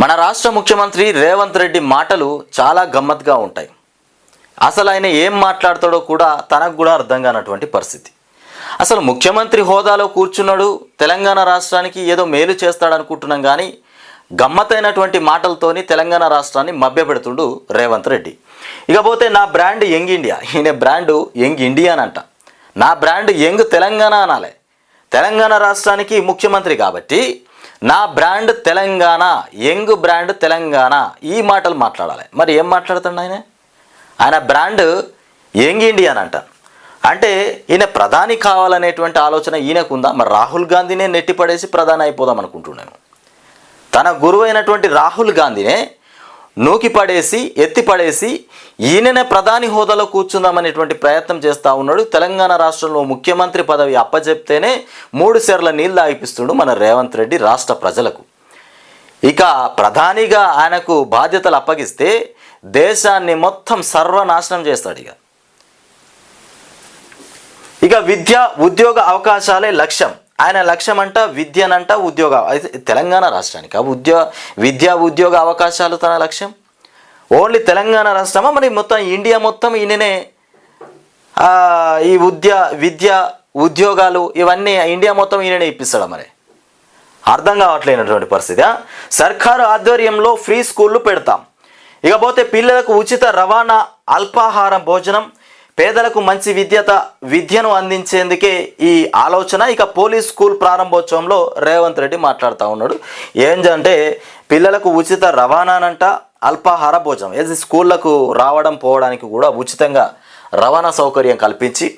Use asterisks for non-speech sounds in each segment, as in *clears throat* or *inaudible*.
మన రాష్ట్ర ముఖ్యమంత్రి రేవంత్ రెడ్డి మాటలు చాలా గమ్మత్గా ఉంటాయి. అసలు ఆయన ఏం మాట్లాడతాడో కూడా తనకు కూడా అర్థం కానటువంటి పరిస్థితి. అసలు ముఖ్యమంత్రి హోదాలో కూర్చున్నాడు తెలంగాణ రాష్ట్రానికి ఏదో మేలు చేస్తాడనుకుంటున్నాం కానీ గమ్మతైనటువంటి మాటలతోని తెలంగాణ రాష్ట్రాన్ని మభ్యపెడుతుండు రేవంత్ రెడ్డి. ఇకపోతే నా బ్రాండ్ యంగ్ ఇండియా ఈయన బ్రాండ్ యంగ్ ఇండియా అని అంట నా బ్రాండ్ యంగ్ తెలంగాణ అనాలే. తెలంగాణ రాష్ట్రానికి ముఖ్యమంత్రి కాబట్టి నా brand Telangana young brand Telangana ఈ మాటలు మాట్లాడాలి. మరి ఏం మాట్లాడుతాడు ఆయన? ఆయన బ్రాండ్ యంగ్ ఇండియా అని అంట. అంటే ఈయన ప్రధాని కావాలనేటువంటి ఆలోచన ఈయనకు ఉందా మరి రాహుల్ గాంధీనే నెట్టిపడేసి ప్రధాని అయిపోదాం అనుకుంటున్నాను. తన గురువైనటువంటి రాహుల్ గాంధీనే నూకి పడేసి ఎత్తిపడేసి ఈయననే ప్రధాని హోదాలో కూర్చుందామనేటువంటి ప్రయత్నం చేస్తూ ఉన్నాడు. తెలంగాణ రాష్ట్రంలో ముఖ్యమంత్రి పదవి అప్పచెప్తేనే మూడు సెర్ల నీళ్ళు ఆగిపిస్తుడు మన రేవంత్ రెడ్డి రాష్ట్ర ప్రజలకు. ఇక ప్రధానిగా ఆయనకు బాధ్యతలు అప్పగిస్తే దేశాన్ని మొత్తం సర్వనాశనం చేస్తాడు ఇక. ఇక విద్య ఉద్యోగ అవకాశాలే లక్ష్యం. ఆయన లక్ష్యం అంట విద్యనంట ఉద్యోగ అయితే తెలంగాణ రాష్ట్రానికి. ఉద్యోగ విద్యా ఉద్యోగ అవకాశాలు తన లక్ష్యం. ఓన్లీ తెలంగాణ రాష్ట్రమా? మరి మొత్తం ఇండియా మొత్తం ఈయననే ఈ ఉద్య విద్య ఉద్యోగాలు ఇవన్నీ ఇండియా మొత్తం ఈయననే ఇప్పిస్తాడు మరి? అర్థం కావట్లేనటువంటి పరిస్థితి సర్కారు ఆధ్వర్యంలో ఫ్రీ స్కూళ్ళు పెడతాం. ఇకపోతే పిల్లలకు ఉచిత రవాణా అల్పాహారం భోజనం పేదలకు మంచి విద్యత విద్యను అందించేందుకే ఈ ఆలోచన. ఇక పోలీస్ స్కూల్ ప్రారంభోత్సవంలో రేవంత్ రెడ్డి మాట్లాడుతూ ఉన్నాడు. ఏంటంటే పిల్లలకు ఉచిత రవాణానంట అల్పాహార భోజనం. ఏది స్కూళ్ళకు రావడం పోవడానికి కూడా ఉచితంగా రవాణా సౌకర్యం కల్పించి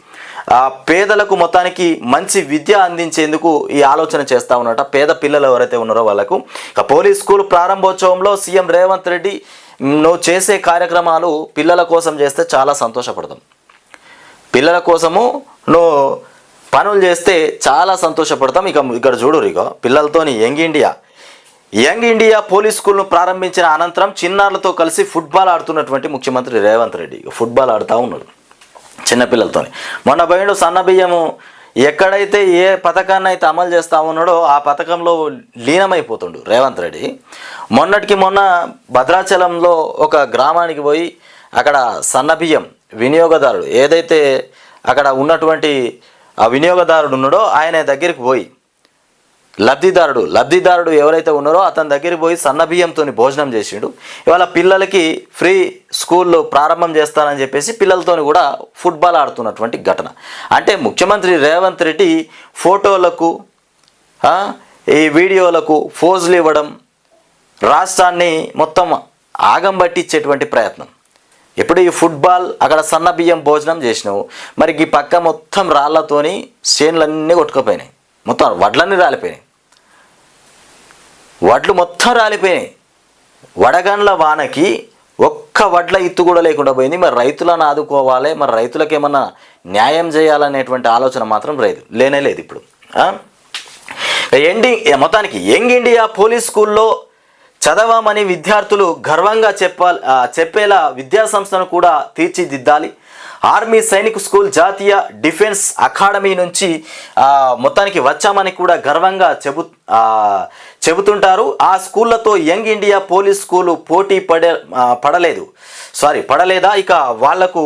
పేదలకు మొత్తానికి మంచి విద్య అందించేందుకు ఈ ఆలోచన చేస్తూ ఉన్నట పేద పిల్లలు ఎవరైతే ఉన్నారో వాళ్ళకు. ఇక పోలీస్ స్కూల్ ప్రారంభోత్సవంలో సీఎం రేవంత్ రెడ్డి నువ్వు చేసే కార్యక్రమాలు పిల్లల కోసం చేస్తే చాలా సంతోషపడతాం. పిల్లల కోసము నువ్వు పనులు చేస్తే చాలా సంతోషపడతాం. ఇక ఇక్కడ చూడు ఇక పిల్లలతోని young India. Young India police స్కూల్ను ప్రారంభించిన అనంతరం చిన్నారులతో కలిసి ఫుట్బాల్ ఆడుతున్నటువంటి ముఖ్యమంత్రి రేవంత్ రెడ్డి. ఫుట్బాల్ ఆడుతూ ఉన్నాడు చిన్నపిల్లలతోని మొన్న పోయిండు సన్న బియ్యము. ఎక్కడైతే ఏ పథకాన్ని అయితే అమలు చేస్తా ఉన్నాడో ఆ పథకంలో లీనమైపోతుండు రేవంత్ రెడ్డి. మొన్నటికి మొన్న భద్రాచలంలో ఒక గ్రామానికి పోయి అక్కడ సన్న బియ్యం వినియోగదారుడు ఏదైతే అక్కడ ఉన్నటువంటి ఆ వినియోగదారుడు ఉన్నాడో ఆయన దగ్గరికి పోయి లబ్ధిదారుడు లబ్ధిదారుడు ఎవరైతే ఉన్నారో అతని దగ్గరికి పోయి సన్న బియ్యంతో భోజనం చేసిండు. ఇవాళ పిల్లలకి ఫ్రీ స్కూల్లో ప్రారంభం చేస్తానని చెప్పేసి పిల్లలతో కూడా ఫుట్బాల్ ఆడుతున్నటువంటి ఘటన. అంటే ముఖ్యమంత్రి రేవంత్ రెడ్డి ఫోటోలకు ఈ వీడియోలకు ఫోజులు ఇవ్వడం రాష్ట్రాన్ని మొత్తం ఆగం పట్టించేటువంటి ప్రయత్నం. ఇప్పుడు ఈ ఫుట్బాల్ అక్కడ సన్న బియ్యం భోజనం చేసినావు. మరి ఈ పక్క మొత్తం రాళ్ళతోని చేనులన్నీ కొట్టుకుపోయినాయి. మొత్తం వడ్లన్నీ రాలిపోయినాయి. వడ్లు మొత్తం రాలిపోయినాయి. వడగండ్ల వానకి ఒక్క వడ్ల ఇత్తు కూడా లేకుండా పోయింది. మరి రైతులను ఆదుకోవాలి. మరి రైతులకు ఏమన్నా న్యాయం చేయాలనేటువంటి ఆలోచన మాత్రం లేదు. లేనే లేదు ఇప్పుడు. ఎండింగ్ ఎండి మొత్తానికి యంగ్ ఇండియా పోలీస్ స్కూల్లో చదవమని విద్యార్థులు గర్వంగా చెప్పాలి చెప్పేలా విద్యా సంస్థను కూడా తీర్చిదిద్దాలి. ఆర్మీ సైనిక్ స్కూల్ జాతీయ డిఫెన్స్ అకాడమీ నుంచి మొత్తానికి వచ్చామని కూడా గర్వంగా చెబు చెబుతుంటారు. ఆ స్కూళ్ళతో యంగ్ ఇండియా పోలీస్ స్కూలు పోటీ పడే పడలేదు. సారీ పడలేదా? ఇక వాళ్ళకు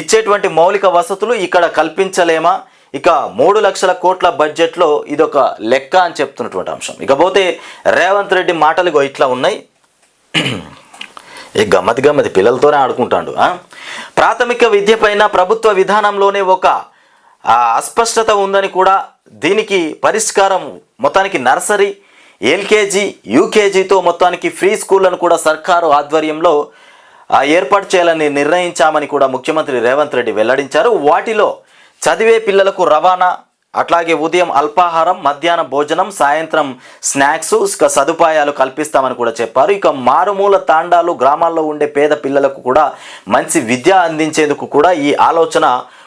ఇచ్చేటువంటి మౌలిక వసతులు ఇక్కడ కల్పించలేమా? ఇక మూడు లక్షల కోట్ల బడ్జెట్లో ఇదొక లెక్క అని చెప్తున్నటువంటి అంశం. ఇకపోతే రేవంత్ రెడ్డి మాటలు ఇట్లా ఉన్నాయి. ఈ గమ్మతి గమ్మతి పిల్లలతోనే ఆడుకుంటాడు ప్రాథమిక విద్య పైన ప్రభుత్వ విధానంలోనే ఒక అస్పష్టత ఉందని కూడా దీనికి పరిష్కారం మొత్తానికి నర్సరీ ఎల్కేజీ యూకేజీతో మొత్తానికి ఫ్రీ స్కూళ్ళను కూడా సర్కారు ఆధ్వర్యంలో ఏర్పాటు చేయాలని నిర్ణయించామని కూడా ముఖ్యమంత్రి రేవంత్ రెడ్డి వెల్లడించారు. వాటిలో చదివే పిల్లలకు రవాణా అట్లాగే ఉదయం అల్పాహారం మధ్యాహ్నం భోజనం సాయంత్రం స్నాక్స్ ఇక సదుపాయాలు కల్పిస్తామని కూడా చెప్పారు. ఇక మారుమూల తాండాలు గ్రామాల్లో ఉండే పేద పిల్లలకు కూడా మంచి విద్య అందించేందుకు కూడా ఈ ఆలోచన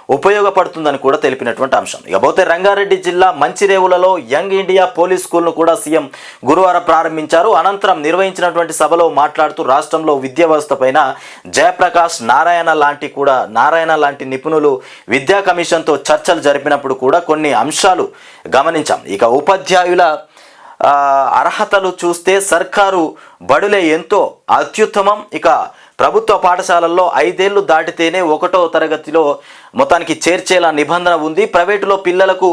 ఉపయోగపడుతుందని కూడా తెలిపినటువంటి అంశం. ఇకపోతే రంగారెడ్డి జిల్లా మంచిరేవులలో యంగ్ ఇండియా పోలీస్ స్కూల్ను కూడా సీఎం గురువారం ప్రారంభించారు. అనంతరం నిర్వహించినటువంటి సభలో మాట్లాడుతూ రాష్ట్రంలో విద్యా వ్యవస్థ పైన జయప్రకాష్ నారాయణ లాంటి కూడా నారాయణ లాంటి నిపుణులు విద్యా కమిషన్తో చర్చలు జరిపినప్పుడు కూడా కొన్ని అంశాలు గమనించాం. ఇక ఉపాధ్యాయుల అర్హతలు చూస్తే సర్కారు బడులే ఎంతో అత్యుత్తమం. ఇక ప్రభుత్వ పాఠశాలల్లో ఐదేళ్ళు దాటితేనే ఒకటో తరగతిలో మొత్తానికి చేర్చేలా నిబంధన ఉంది. ప్రైవేటులో పిల్లలకు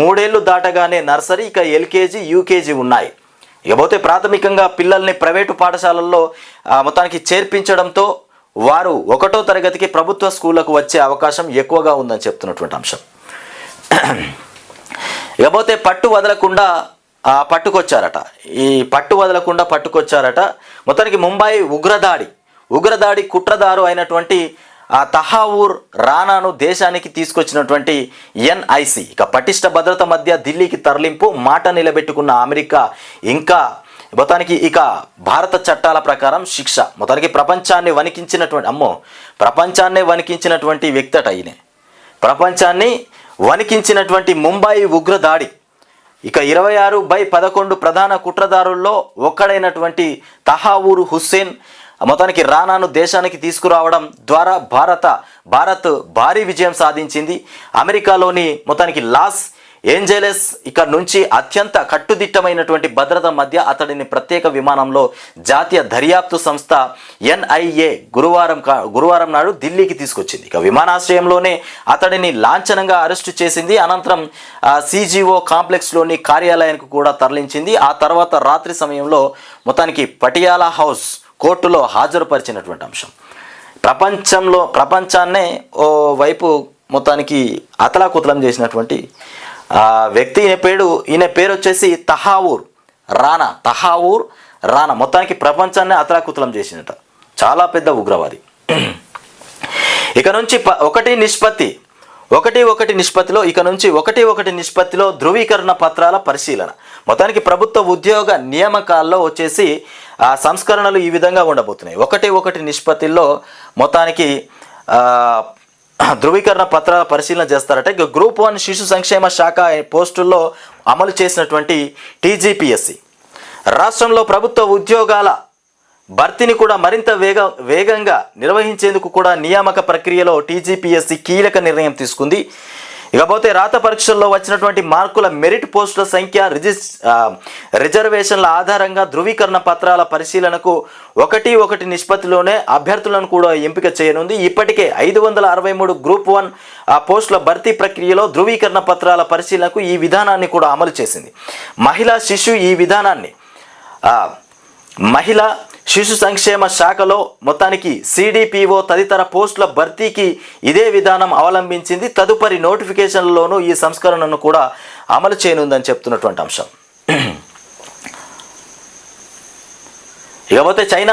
మూడేళ్ళు దాటగానే నర్సరీ ఇక ఎల్కేజీ యూకేజీ ఉన్నాయి. ఇకపోతే ప్రాథమికంగా పిల్లల్ని ప్రైవేటు పాఠశాలల్లో మొత్తానికి చేర్పించడంతో వారు ఒకటో తరగతికి ప్రభుత్వ స్కూళ్ళకు వచ్చే అవకాశం ఎక్కువగా ఉందని చెప్తున్నటువంటి అంశం. ఇకపోతే పట్టు వదలకుండా పట్టుకొచ్చారట. ఈ పట్టు వదలకుండా పట్టుకొచ్చారట. మొత్తానికి ముంబై ఉగ్రదాడి ఉగ్రదాడి కుట్రదారు అయినటువంటి ఆ తహావూర్ రానాను దేశానికి తీసుకొచ్చినటువంటి ఎన్ఐసి ఇక పటిష్ట భద్రత మధ్య ఢిల్లీకి తరలింపు మాట నిలబెట్టుకున్న అమెరికా ఇంకా మొత్తానికి ఇక భారత చట్టాల ప్రకారం శిక్ష. మొత్తానికి ప్రపంచాన్ని వణికించినటువంటి అమ్మో ప్రపంచాన్నే వణికించినటువంటి వ్యక్తి అట ఈయన. ప్రపంచాన్ని వణికించినటువంటి ముంబై ఉగ్రదాడి ఇక ఇరవై ఆరు బై పదకొండు ప్రధాన కుట్రదారుల్లో ఒక్కడైనటువంటి తహావూరు హుస్సేన్ మొత్తానికి రానాను దేశానికి తీసుకురావడం ద్వారా భారత భారత్ భారీ విజయం సాధించింది. అమెరికాలోని మొత్తానికి లాస్ ఏంజలెస్ ఇక్కడ నుంచి అత్యంత కట్టుదిట్టమైనటువంటి భద్రత మధ్య అతడిని ప్రత్యేక విమానంలో జాతీయ దర్యాప్తు సంస్థ ఎన్ఐఏ గురువారం కా- గురువారం నాడు ఢిల్లీకి తీసుకొచ్చింది. ఇక విమానాశ్రయంలోనే అతడిని లాంఛనంగా అరెస్టు చేసింది. అనంతరం సిజిఓ కాంప్లెక్స్లోని కార్యాలయానికి కూడా తరలించింది. ఆ తర్వాత రాత్రి సమయంలో మొత్తానికి పటియాలా హౌస్ కోర్టులో హాజరుపరిచినటువంటి అంశం. ప్రపంచంలో ప్రపంచాన్నే ఓ వైపు మొత్తానికి అతలాకుతలం చేసినటువంటి వ్యక్తి ఈయన పేరు ఈయన పేరు వచ్చేసి తహావూర్ రానా తహావూర్ రానా. మొత్తానికి ప్రపంచాన్నే అతలాకుతలం చేసిందట. చాలా పెద్ద ఉగ్రవాది. ఇక నుంచి ప- ఒకటి నిష్పత్తి. ఒకటి ఒకటి నిష్పత్తిలో ఇక నుంచి ఒకటి ఒకటి నిష్పత్తిలో ధృవీకరణ పత్రాల పరిశీలన. మొత్తానికి ప్రభుత్వ ఉద్యోగ నియామకాల్లో వచ్చేసి ఆ సంస్కరణలు ఈ విధంగా ఉండబోతున్నాయి. ఒకటి ఒకటి నిష్పత్తిలో మొత్తానికి ధృవీకరణ పత్రాల పరిశీలన చేస్తారట. ఇక గ్రూప్ వన్ శిశు సంక్షేమ శాఖ పోస్టుల్లో అమలు చేసినటువంటి టీజీపీఎస్సి. రాష్ట్రంలో ప్రభుత్వ ఉద్యోగాల భర్తీని కూడా మరింత వేగ వేగంగా నిర్వహించేందుకు కూడా నియామక ప్రక్రియలో టీజీపీఎస్సీ కీలక నిర్ణయం తీసుకుంది. ఇకపోతే రాత పరీక్షల్లో వచ్చినటువంటి మార్కుల మెరిట్ పోస్టుల సంఖ్య రిజిస్ రిజర్వేషన్ల ఆధారంగా ధృవీకరణ పత్రాల పరిశీలనకు ఒకటి ఒకటి నిష్పత్తిలోనే అభ్యర్థులను కూడా ఎంపిక చేయనుంది. ఇప్పటికే ఐదు వందల అరవై మూడు గ్రూప్ వన్ ఆ పోస్టుల భర్తీ ప్రక్రియలో ధృవీకరణ పత్రాల పరిశీలనకు ఈ విధానాన్ని కూడా అమలు చేసింది. మహిళా శిశు ఈ విధానాన్ని మహిళా శిశు సంక్షేమ శాఖలో మొత్తానికి సిడిపిఓ తదితర పోస్టుల భర్తీకి ఇదే విధానం అవలంబించింది. తదుపరి నోటిఫికేషన్లలోనూ ఈ సంస్కరణను కూడా అమలు చేయనుందని చెప్తున్నటువంటి అంశం. *clears throat* ఇకపోతే చైనా